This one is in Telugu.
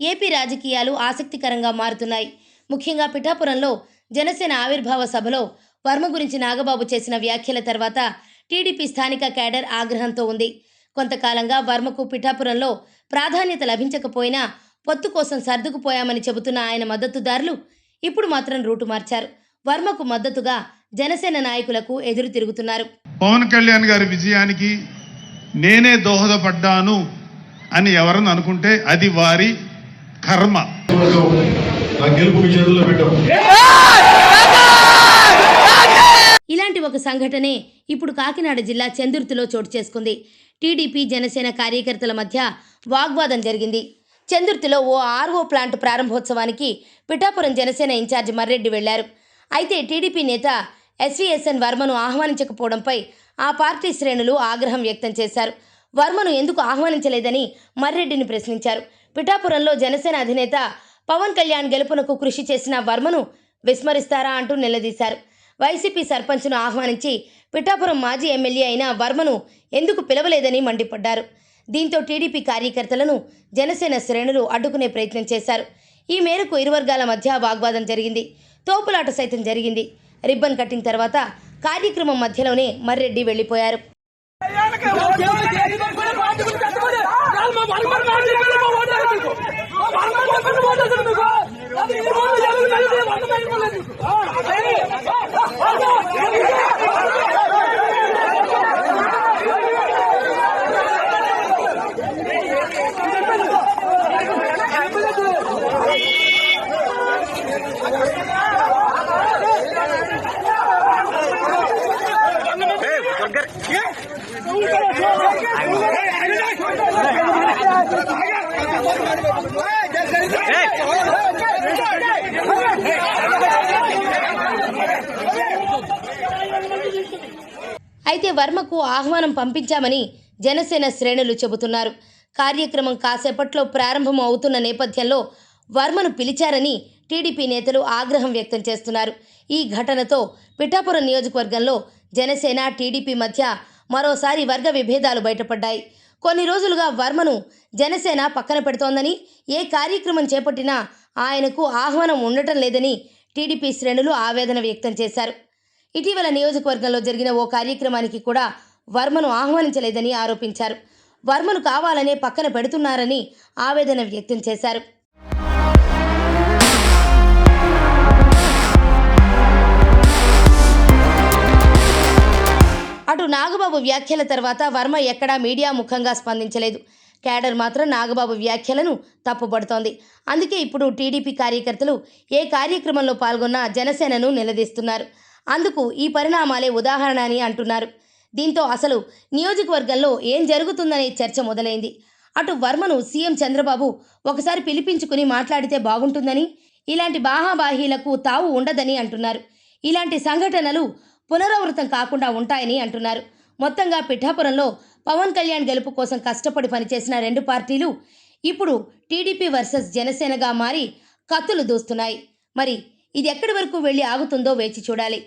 ఏపీ రాజకీయాలు ఆసక్తికరంగా మారుతున్నాయి. ముఖ్యంగా పిఠాపురంలో జనసేన ఆవిర్భావ సభలో వర్మ గురించి నాగబాబు చేసిన వ్యాఖ్యల తర్వాత టీడీపీ స్థానిక క్యాడర్ ఆగ్రహంతో ఉంది. కొంతకాలంగా వర్మకు పిఠాపురంలో ప్రాధాన్యత లభించకపోయినా పొత్తు కోసం సర్దుకుపోయామని చెబుతున్న ఆయన మద్దతుదారులు ఇప్పుడు మాత్రం రూటు మార్చారు. వర్మకు మద్దతుగా జనసేన నాయకులకు ఎదురు తిరుగుతున్నారు. పవన్ కళ్యాణ్ గారి విజయానికి నేనే దోహదపడ్డాను అని ఎవరన్నా అనుకుంటే అది వారి కర్మ. ఇలాంటి ఒక సంఘటనే ఇప్పుడు కాకినాడ జిల్లా చందుర్తిలో చోటు చేసుకుంది. టీడీపీ జనసేన కార్యకర్తల మధ్య వాగ్వాదం జరిగింది. చందుర్తిలో ఓ ఆర్ఓ ప్లాంట్ ప్రారంభోత్సవానికి పిఠాపురం జనసేన ఇన్ఛార్జి మర్రెడ్డి వెళ్ళారు. అయితే టీడీపీ నేత ఎస్వీఎస్ఎన్ వర్మను ఆహ్వానించకపోవడంపై ఆ పార్టీ శ్రేణులు ఆగ్రహం వ్యక్తం చేశారు. వర్మను ఎందుకు ఆహ్వానించలేదని మర్రెడ్డిని ప్రశ్నించారు. పిఠాపురంలో జనసేన అధినేత పవన్ కళ్యాణ్ గెలుపునకు కృషి చేసిన వర్మను విస్మరిస్తారా అంటూ నిలదీశారు. వైసీపీ సర్పంచ్ను ఆహ్వానించి పిఠాపురం మాజీ ఎమ్మెల్యే అయిన వర్మను ఎందుకు పిలవలేదని మండిపడ్డారు. దీంతో టీడీపీ కార్యకర్తలను జనసేన శ్రేణులు అడ్డుకునే ప్రయత్నం చేశారు. ఈ మేరకు ఇరు వర్గాల మధ్య వాగ్వాదం జరిగింది. తోపులాట సైతం జరిగింది. రిబ్బన్ కట్టింగ్ తర్వాత కార్యక్రమం మధ్యలోనే మర్రెడ్డి అయితే వర్మకు ఆహ్వానం పంపించామని జనసేన శ్రేణులు చెబుతున్నారు. కార్యక్రమం కాసేపట్లో ప్రారంభం అవుతున్న నేపథ్యంలో వర్మను పిలిచారని టీడీపీ నేతలు ఆగ్రహం వ్యక్తం చేస్తున్నారు. ఈ ఘటనతో పిఠాపురం నియోజకవర్గంలో జనసేన టీడీపీ మధ్య మరోసారి వర్గ విభేదాలు బయటపడ్డాయి. కొన్ని రోజులుగా వర్మను జనసేన పక్కన పెడుతోందని ఏ కార్యక్రమం చేపట్టినా ఆయనకు ఆహ్వానం ఉండటం లేదని టీడీపీ శ్రేణులు ఆవేదన వ్యక్తం చేశారు. ఇటీవల నియోజకవర్గంలో జరిగిన ఓ కార్యక్రమానికి కూడా వర్మను ఆహ్వానించలేదని ఆరోపించారు. వర్మను కావాలనే పక్కన పెడుతున్నారని ఆవేదన వ్యక్తం చేశారు. అటు నాగబాబు వ్యాఖ్యల తర్వాత వర్మ ఎక్కడా మీడియా ముఖంగా స్పందించలేదు. కేడర్ మాత్రం నాగబాబు వ్యాఖ్యలను తప్పుపడుతోంది అందుకే ఇప్పుడు టీడీపీ కార్యకర్తలు ఏ కార్యక్రమంలో పాల్గొన్నా జనసేనను నిలదీస్తున్నారు. అందుకు ఈ పరిణామాలే ఉదాహరణ అని అంటున్నారు. దీంతో అసలు నియోజకవర్గంలో ఏం జరుగుతుందనే చర్చ మొదలైంది. అటు వర్మను సీఎం చంద్రబాబు ఒకసారి పిలిపించుకుని మాట్లాడితే బాగుంటుందని ఇలాంటి బాహాబాహీలకు తావు ఉండదని అంటున్నారు. ఇలాంటి సంఘటనలు పునరావృతం కాకుండా ఉంటాయని అంటున్నారు. మొత్తంగా పిఠాపురంలో పవన్ కళ్యాణ్ గెలుపు కోసం కష్టపడి పనిచేసిన రెండు పార్టీలు ఇప్పుడు టీడీపీ వర్సెస్ జనసేనగా మారి కత్తులు దూస్తున్నాయి. మరి ఇది ఎక్కడి వరకు వెళ్ళి ఆగుతుందో వేచి చూడాలి.